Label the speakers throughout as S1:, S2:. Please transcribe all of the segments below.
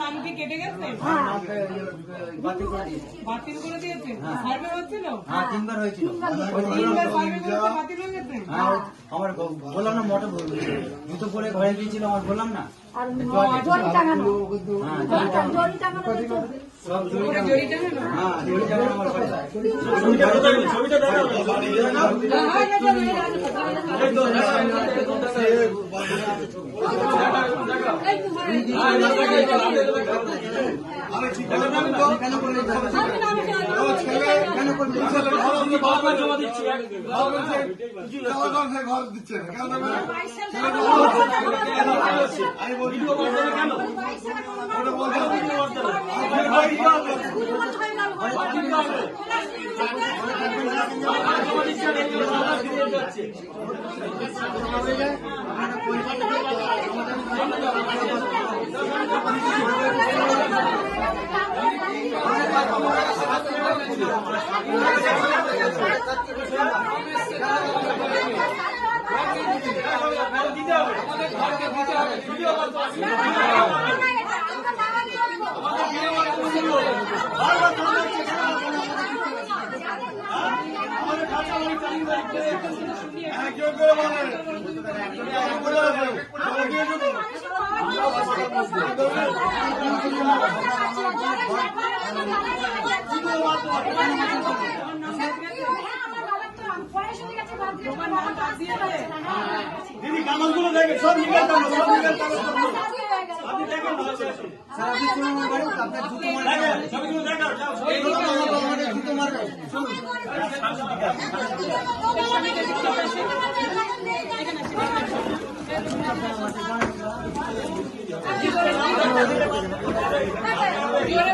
S1: নাম কি কেটে গেছে?
S2: বাতিল করে দিয়েছে?
S1: বাতিল করে দিয়েছে সার্ভে হচ্ছিল?
S2: হ্যাঁ তিনবার হয়েছিল।
S1: তিনবার সার্ভে করেছে বাতিল হয়ে গেছে?
S2: হ্যাঁ আমার বললাম না মোটর জুতো পরে ঘরে গিয়েছিল আমার বললাম না।
S3: আর জড়ি টাঙানো।
S2: হ্যাঁ 快点，快点。ঘরে।
S4: আছে বলুন তো।
S2: কেন করলে এটা? কেন করলে এটা?
S4: জনগণ সে ঘর দিচ্ছে না। কেন দেবে না? আমি বলছি ওটা বলতে হবে। হ্যাঁ, কেউ
S3: দিদি কামানগুলো দেখে সব নিকাল কামাল সব নিকাল কামাল আপনি দেখেন আছে, আছে।
S2: স্যার, আপনি চলুন আমার আপনার জুতো মারবে।
S3: দেখেন, দেখাও, যাও,
S2: বাবা আমাদের জুতো মারবে।
S1: জোরে বলেন।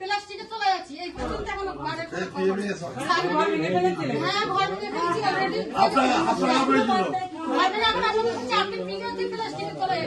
S5: প্লাস্টিকে চলে যাচ্ছি এই পর্যন্ত এখনও ঘরে
S4: হয়।
S1: ঘর ভেঙে
S5: ফেলেছি অলরেডি
S4: আপনারা আপনারা আপনারা
S5: চারটে ফিঙ্গার দিয়ে প্লাস্টিকে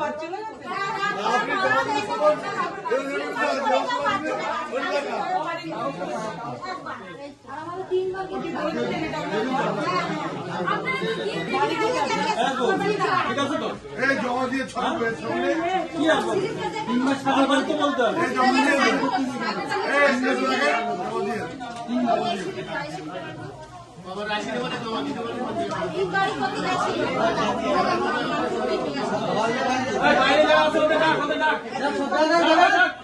S1: পাচ্ছে না
S4: জমা দিয়ে পেয়েছে সামনে
S1: কি আছে তিন মাস টাকা বলতে বলতে হবে
S4: জমা দিয়ে দেন। এই স্টেশনে জমা দিয়ে দেন।
S1: এই বাইরে আছে ওদের ডাক ডাক, ডাক।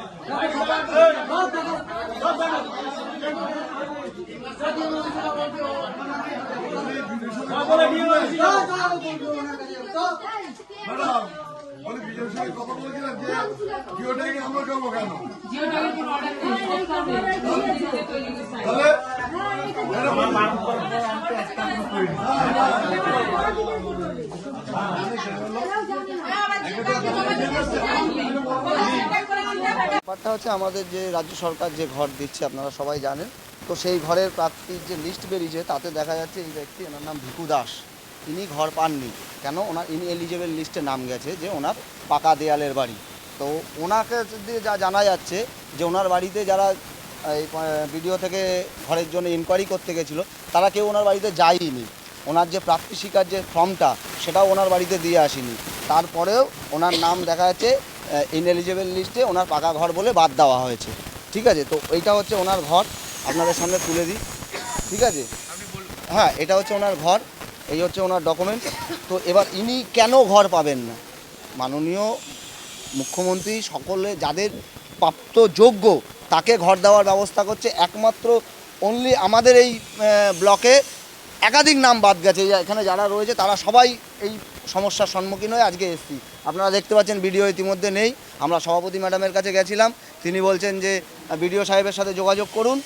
S4: জিওটাকে আমরা যাব কেন
S6: টাকার
S7: ব্যাপারটা হচ্ছে আমাদের যে রাজ্য সরকার যে ঘর দিচ্ছে, আপনারা সবাই জানেন। তো সেই ঘরের প্রাপ্তির যে লিস্ট বেরিয়েছে, তাতে দেখা যাচ্ছে এই ব্যক্তি ওনার নাম ভিকু দাস। তিনি ঘর পাননি। কেন? ওনার ইনি এলিজেবল লিস্টে নাম গেছে যে ওনার পাকা দেয়ালের বাড়ি। তো ওনাকে দিয়ে যা জানা যাচ্ছে যে ওনার বাড়িতে যারা, এই ভিডিও থেকে ঘরের জন্য ইনকোয়ারি করতে গেছিল, তারা কেউ ওনার বাড়িতে যায়নি ওনার যে প্রাপ্তি স্বীকার যে ফর্মটা, সেটাও ওনার বাড়িতে দিয়ে আসেনি। তারপরেও ওনার নাম দেখা যাচ্ছে ইনএলিজেবল লিস্টে ওনার পাকা ঘর বলে বাদ দেওয়া হয়েছে। ঠিক আছে? তো এইটা হচ্ছে ওনার ঘর, আপনাদের সামনে তুলে দিই। ঠিক আছে? হ্যাঁ এটা হচ্ছে ওনার ঘর, এই হচ্ছে ওনার ডকুমেন্ট তো এবার ইনি কেন ঘর পাবেন না? মাননীয় মুখ্যমন্ত্রী সকলে যাদের প্রাপ্ত যোগ্য, তাকে ঘর দেওয়ার ব্যবস্থা করছে। একমাত্র অনলি আমাদের এই ব্লকে একাধিক নাম বাদ গেছে। এখানে যারা রয়েছে, তারা সবাই এই সমস্যার সম্মুখীন হয়ে আজকে এসেছি। আপনারা দেখতে পাচ্ছেন, ভিডিও ইতিমধ্যে নেই। আমরা সভাপতি ম্যাডামের কাছে গেছিলাম। তিনি বলছেন যে বিডিও সাহেবের সাথে যোগাযোগ করুন।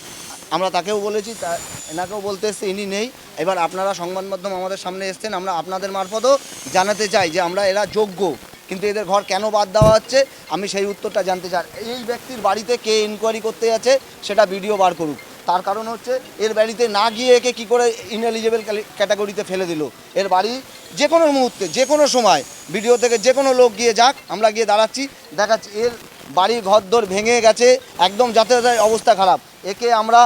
S7: আমরা তাকেও বলেছি, তা এনাকেও বলতে এসছে, ইনি নেই। এবার আপনারা সংবাদ মাধ্যম আমাদের সামনে এসছেন, আমরা আপনাদের মারফতও জানাতে চাই যে, আমরা এরা যোগ্য। কিন্তু এদের ঘর কেন বাদ দেওয়া হচ্ছে, আমি সেই উত্তরটা জানতে চাই। এই ব্যক্তির বাড়িতে কে ইনকোয়ারি করতে যাচ্ছে, সেটা ভিডিও বার করুক। তার কারণ হচ্ছে এর বাড়িতে না গিয়ে একে কী করে ইনএলিজেবল ক্যাটাগরিতে ফেলে দিল। এর বাড়ি যে কোনো মুহূর্তে, যে কোনো সময় ভিডিও থেকে যে কোনো লোক গিয়ে যাক, আমরা গিয়ে দাঁড়াচ্ছি। দেখাচ্ছি, এর বাড়ি ঘরদোর ভেঙে গেছে, একদম যাতায়াতের অবস্থা খারাপ। একে আমরা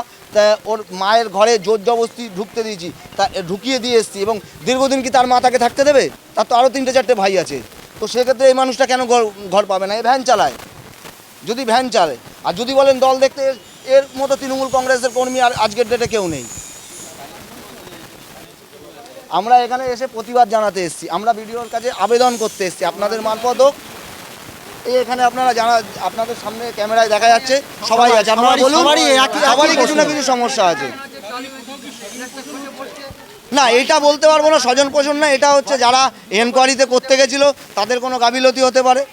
S7: ওর মায়ের ঘরে জোর জবস্তি ঢুকতে দিয়েছি, তা ঢুকিয়ে দিয়ে এসেছি এবং দীর্ঘদিন কি তার মা তাকে থাকতে দেবে? তার তো আরও তিনটে চারটে ভাই আছে। তো সেক্ষেত্রে এই মানুষটা কেন ঘর ঘর পাবে না? এ ভ্যান চালায়। যদি ভ্যান চালায়, আর যদি বলেন দল দেখতে এর- মতো তৃণমূল কংগ্রেসের কর্মী আর আজকের ডেটে কেউ নেই। আমরা এখানে এসে প্রতিবাদ জানাতে এসেছি। আমরা ভিডিওর কাছে আবেদন করতে এসেছি। আপনাদের মারফত হোক। এই এখানে আপনারা জানা আপনাদের সামনে ক্যামেরায় দেখা যাচ্ছে। সবাই আছে। আপনারা বলুন সবারই কিছু না কিছু সমস্যা আছে। না এটা বলতে পারব না স্বজন পোষণ না। এটা হচ্ছে যারা এনকোয়ারিতে করতে গেছিল তাদের কোনো গাফিলতি হতে পারে।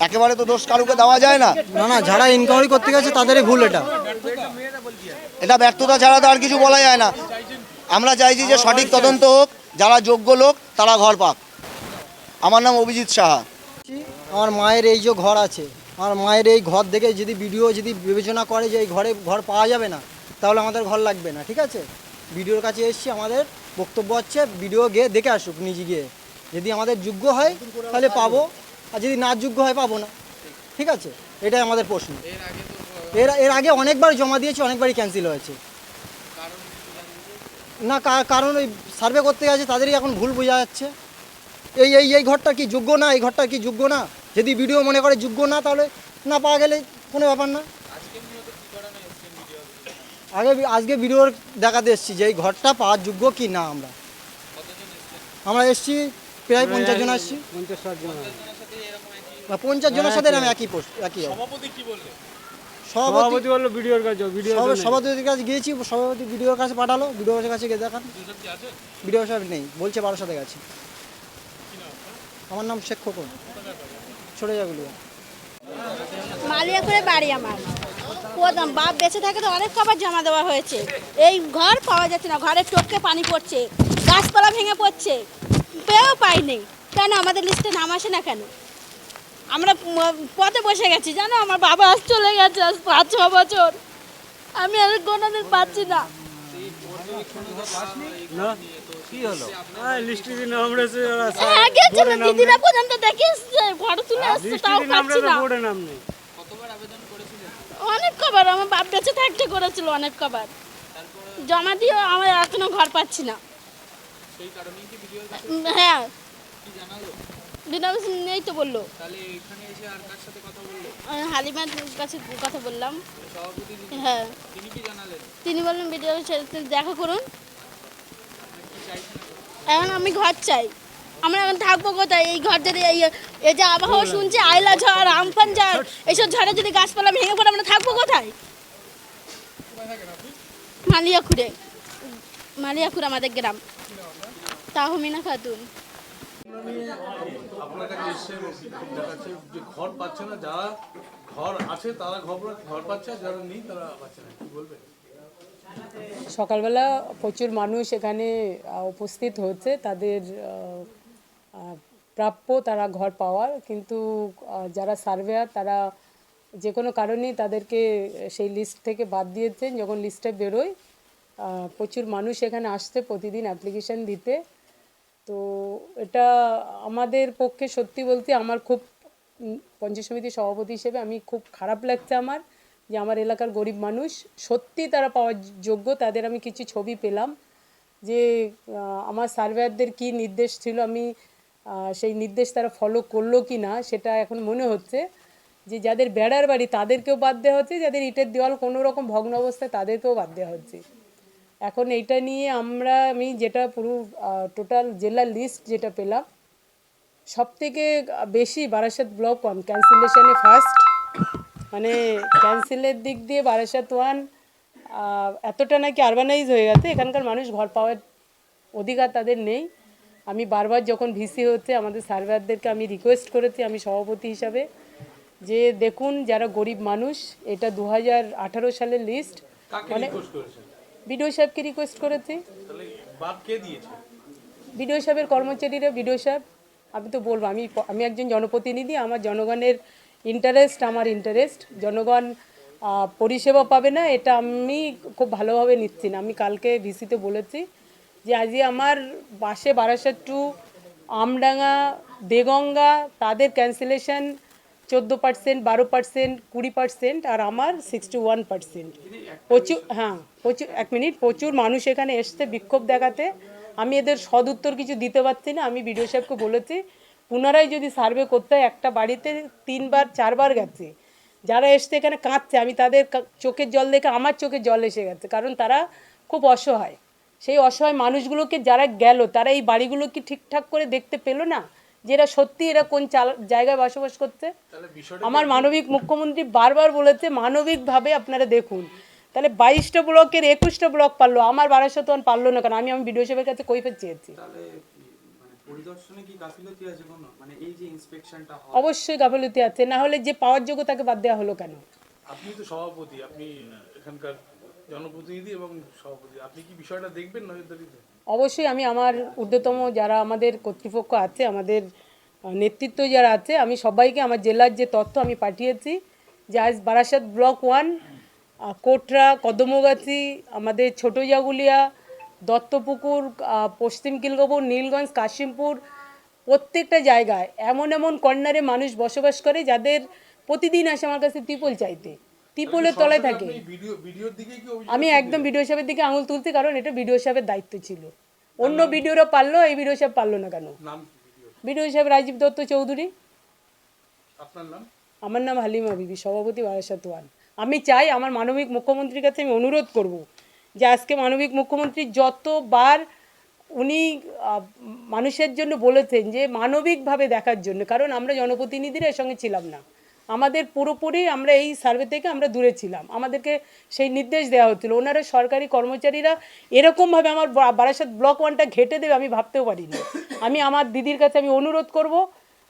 S7: একেবারে তো দোষ কারুকে দেওয়া যায় না।
S8: না না যারা ইনকোয়ারি করতে গেছে তাদেরই ভুল এটা।
S7: এটা ব্যর্থতা ছাড়া তো আর কিছু বলা যায় না। আমরা চাইছি যে সঠিক তদন্ত হোক যারা যোগ্য লোক তারা ঘর পাক। আমার নাম অভিজিৎ সাহা।
S8: আমার মায়ের এই যে ঘর আছে আমার মায়ের এই ঘর দেখে যদি ভিডিও যদি বিবেচনা করে যে এই ঘরে ঘর পাওয়া যাবে না তাহলে আমাদের ঘর লাগবে না ঠিক আছে? ভিডিওর কাছে এসছি আমাদের বক্তব্য হচ্ছে ভিডিও গিয়ে দেখে আসুক নিজে গিয়ে। যদি আমাদের যোগ্য হয় তাহলে পাবো। আর যদি না যোগ্য হয় পাবো না। ঠিক আছে? এটাই আমাদের প্রশ্ন। এর এর আগে অনেকবার জমা দিয়েছি অনেকবারই ক্যান্সেল হয়েছে। না কারণ ওই সার্ভে করতে গেছে তাদেরই এখন ভুল বোঝা যাচ্ছে। এই এই এই ঘরটা কি যোগ্য না? এই ঘরটা কি যোগ্য না? যদি ভিডিও মনে করে যোগ্য না তাহলে না পাওয়া গেলে কোনো ব্যাপার না। আগে আজকে ভিডিওর দেখাতে এসেছি যে এই ঘরটা পাওয়ার যোগ্য কি না আমরা। আমরা এসছি প্রায় পঞ্চাশ জন আসছি। পঞ্চাশ ষাট জন। পঞ্চাশ জনের সাথে আমি একই পোস্ট একই সভাপতি সভাপতি
S9: বলল ভিডিওর কাছে ভিডিও
S8: সভাপতি সভাপতির কাছে গিয়েছি সভাপতি ভিডিওর কাছে পাঠালো ভিডিওর কাছে গিয়ে দেখান। ভিডিও সাহেব নেই বলছে বারোর সাথে গেছে। আমার নাম শেখ খোকন। ছোটো যাগুলিয়া
S10: মালিয়া করে বাড়ি আমার। প্রথম বাপ বেঁচে থাকে তো অনেক কবার জমা দেওয়া হয়েছে। এই ঘর পাওয়া যাচ্ছে না ঘরের টপকে পানি পড়ছে গাছপালা ভেঙে পড়ছে পেয়েও পাইনি। কেন আমাদের লিস্টে নাম আসে না কেন? আমরা পথে বসে গেছি জানো? আমার বাবা আজ চলে গেছে আজ পাঁচ ছ বছর। আমি আর কোনোদিন পাচ্ছি না। আগে ছিল দিদিরা পর্যন্ত দেখে এসছে ফটো তুলে এসছে তাও পাচ্ছি না। অনেক কবার আমার বাপ বেঁচে থাকতে করেছিল অনেক কবার। জমা দিয়ে আমার এখনও ঘর পাচ্ছি না। হ্যাঁ। বিনা নেই তো বলল। আমি হালিমার কাছে কথা বললাম। হ্যাঁ। তিনি বললেন ভিডিও দেখা করুন। এখন? আমি ঘর চাই। আমরা এখন থাকব কোথায়? এই ঘর যদি এই এই যে আবহাওয়া শুনছি আয়লা ঝড় আমফান ঝড় এইসব ঝড়ে যদি গাছপালা ভেঙে পড়ে আমরা থাকব কোথায়? মালিয়াখুরে মালিয়াখুর আমাদের গ্রাম। তাহমিনা খাতুন।
S4: আপনার কাছে এসছে দেখাচ্ছে যে ঘর পাচ্ছে না, যারা ঘর আছে তারা ঘর ঘর পাচ্ছে যারা নেই তারা পাচ্ছে না, কি
S6: সকালবেলা প্রচুর মানুষ এখানে উপস্থিত হচ্ছে, তাদের প্রাপ্য তারা ঘর পাওয়ার, কিন্তু যারা সার্ভেয়ার তারা যে কোনো কারণেই তাদেরকে সেই লিস্ট থেকে বাদ দিয়েছেন। যখন লিস্টে বেরোয় প্রচুর মানুষ এখানে আসছে প্রতিদিন অ্যাপ্লিকেশন দিতে। তো এটা আমাদের পক্ষে সত্যি বলতে আমার খুব পঞ্চায়েত সমিতির সভাপতি হিসেবে আমি খুব খারাপ লাগছে আমার যে আমার এলাকার গরিব মানুষ সত্যি তারা পাওয়ার যোগ্য, তাদের আমি কিছু ছবি পেলাম যে আমার সার্ভেয়ারদের কি নির্দেশ ছিল, আমি সেই নির্দেশ তারা ফলো করল কি না সেটা এখন মনে হচ্ছে যে, যাদের বেড়ার বাড়ি তাদেরকেও বাদ দেওয়া হচ্ছে, যাদের ইটের দেওয়াল কোনো রকম ভগ্ন অবস্থায় তাদেরকেও বাদ দেওয়া হচ্ছে। এখন এইটা নিয়ে আমরা আমি যেটা পুরো টোটাল জেলার লিস্ট যেটা পেলাম সব থেকে বেশি বারাসাত ব্লক ওয়ান ক্যান্সেলেশনে ফার্স্ট মানে ক্যান্সেলের দিক দিয়ে বারাসাত ওয়ান এতটা নাকি আরবানাইজ হয়ে গেছে এখানকার মানুষ ঘর পাওয়ার অধিকার তাদের নেই। আমি বারবার যখন ভিসি হচ্ছে আমাদের সার্ভারদেরকে আমি রিকোয়েস্ট করেছি আমি সভাপতি হিসাবে যে দেখুন যারা গরিব মানুষ এটা দু হাজার আঠারো সালের লিস্ট মানে বিডিও সাহেবকে রিকোয়েস্ট করেছি। বিডিও সাহেবের কর্মচারীরা বিডিও সাহেব আমি তো বলব আমি আমি একজন জনপ্রতিনিধি আমার জনগণের ইন্টারেস্ট আমার ইন্টারেস্ট জনগণ পরিষেবা পাবে না এটা আমি খুব ভালোভাবে নিচ্ছি না। আমি কালকে ভিসিতে বলেছি যে আজকে আমার বাসে বারাসাত টু আমডাঙ্গা দেগঙ্গা তাদের ক্যান্সেলেশন চোদ্দ পার্সেন্ট বারো পার্সেন্ট কুড়ি পার্সেন্ট আর আমার সিক্সটি ওয়ান পার্সেন্ট প্রচুর হ্যাঁ প্রচুর এক মিনিট প্রচুর মানুষ এখানে এসছে বিক্ষোভ দেখাতে। আমি এদের সদ উত্তর কিছু দিতে পারছি না আমি বিডিও সাহেবকে বলেছি পুনরায় যদি সার্ভে করতে হয় একটা বাড়িতে তিনবার চারবার গেছে। যারা এসছে এখানে কাঁদছে আমি তাদের চোখের জল দেখে আমার চোখের জল এসে গেছে কারণ তারা খুব অসহায়। সেই অসহায় মানুষগুলোকে যারা গেল তারা এই বাড়িগুলো কি ঠিকঠাক করে দেখতে পেল না যে এরা সত্যি এরা কোন জায়গায় বসবাস করছে।
S4: বিষয়টা
S6: আমার মানবিক মুখ্যমন্ত্রী বারবার বলেছে মানবিকভাবে আপনারা দেখুন। তাহলে বাইশটা ব্লকের একুশটা ব্লক পারল আমার বারাসাত পারল না কারণ আমি আমি বিডিও সাহেবের কাছে কৈফের চেয়েছি।
S9: মানে মানে
S6: অবশ্যই গাফিলতি আছে না হলে যে পাওয়ার যোগ্য তাকে বাদ দেওয়া হলো কেন?
S4: আপনি তো সভাপতি আপনি এখানকার জনপ্রতিনিধি এবং সভাপতি আপনি কি বিষয়টা দেখবেন নজরদারিতে?
S6: অবশ্যই আমি আমার ঊর্ধ্বতম যারা আমাদের কর্তৃপক্ষ আছে, আমাদের নেতৃত্ব যারা আছে, আমি সবাইকে আমার জেলার যে তথ্য আমি পাঠিয়েছি যে আজ বারাসাত ব্লক ওয়ান কোটরা, কদমগাছি, আমাদের ছোট জাগুলিয়া, দত্তপুকুর পশ্চিম কিলগপুর, নীলগঞ্জ, কাশিমপুর, প্রত্যেকটা জায়গায় এমন এমন কর্নারে মানুষ বসবাস করে যাদের প্রতিদিন আসে আমার কাছে ত্রিপল চাইতে। ত্রিপলের তলায় থাকে।
S4: ভিডিও ভিডিওর
S6: আমি একদম ভিডিও সাহেবের দিকে আঙুল তুলছি কারণ এটা বিডিও সাহেবের দায়িত্ব ছিল। অন্য বিডিওরা পারল এই বিডিও সাহেব পারল না কেন?
S4: ভিডিও
S6: বিডিও সাহেব রাজীব দত্ত চৌধুরী। আমার নাম হালিমা বিবি সভাপতি বারাসাত ওয়ান। আমি চাই আমার মানবিক মুখ্যমন্ত্রীর কাছে আমি অনুরোধ করব যে আজকে মানবিক মুখ্যমন্ত্রী যতবার উনি মানুষের জন্য বলেছেন যে মানবিকভাবে দেখার জন্য কারণ আমরা জনপ্রতিনিধিরা এর সঙ্গে ছিলাম না। আমাদের পুরোপুরি আমরা এই সার্ভে থেকে আমরা দূরে ছিলাম। আমাদেরকে সেই নির্দেশ দেওয়া হচ্ছিল। ওনারা সরকারি কর্মচারীরা এরকমভাবে আমার বারাসাত ব্লক ওয়ানটা ঘেটে দেবে আমি ভাবতেও পারিনি। আমি আমার দিদির কাছে আমি অনুরোধ করব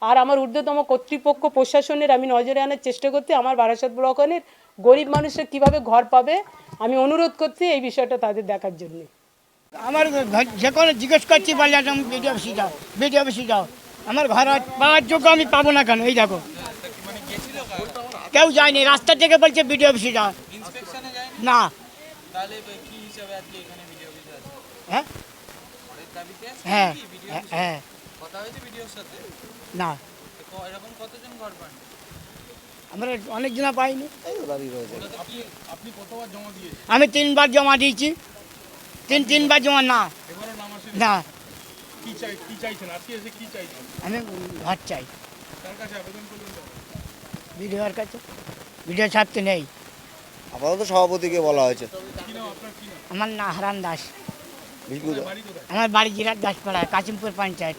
S6: আর আমার ঊর্ধ্বতম কর্তৃপক্ষ প্রশাসনের আমি নজরে আনার চেষ্টা করছি আমার বারাসাত ব্লক ওয়ানের গরিব মানুষের কীভাবে ঘর পাবে। আমি অনুরোধ করছি এই বিষয়টা তাদের দেখার জন্য।
S11: আমার যে কোনো জিজ্ঞেস করছি বলে বিডিও অফিসে যাও বিডিও অফিসে যাও। আমার ঘর পাওয়ার যোগ্য আমি পাবো না কেন? এই দেখো। কেউ যায়নি রাস্তা থেকে বলছে বিডিও অফিসে যাও না।
S12: হিসাবে আজকে এখানে ভিডিও অফিসে আছে?
S4: হ্যাঁ? হ্যাঁ হ্যাঁ, হ্যাঁ। না। আমরা অনেক জনা পাইনি আমি তিনবার জমা দিয়েছি। তিন তিনবার জমা না। না। আমি ঘর চাই।
S11: তার কাছে।
S4: বিডিও ছাড়তে নেই।
S7: আপাতত সভাপতিকে বলা হয়েছে।
S4: আমার না হারান দাস। আমার বাড়ি জিরাট দাসপাড়া কাশিমপুর পঞ্চায়েত।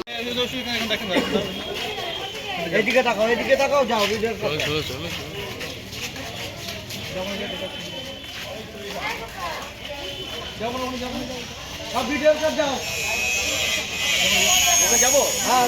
S1: এদিকে তাকাও এদিকে তাকাও যাও ভিডিও সব ভিডিও সব যাও। যাব? হ্যাঁ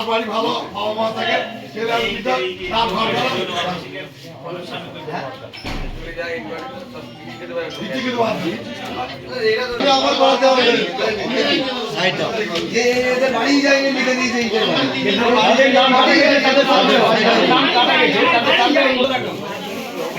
S2: বাড়ি ভালো বাবা মা থাকে ছেলে আর পিতা তার ঘর ভালো টিকিট বাদ দিই। এটা আমার করাতে হবে
S7: যে এদের বাড়ি যায়নি লিখে দিয়েছে এইটার বাড়ি। এই সামনে মনিরুল
S2: বাবার আপনার বাবার বাড়ি যাবে এই বাড়ি এই একটু বড় করি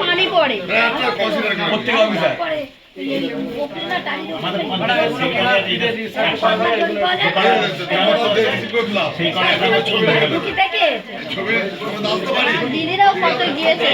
S5: পানি পড়ে দিদিরাও কত গিয়েছে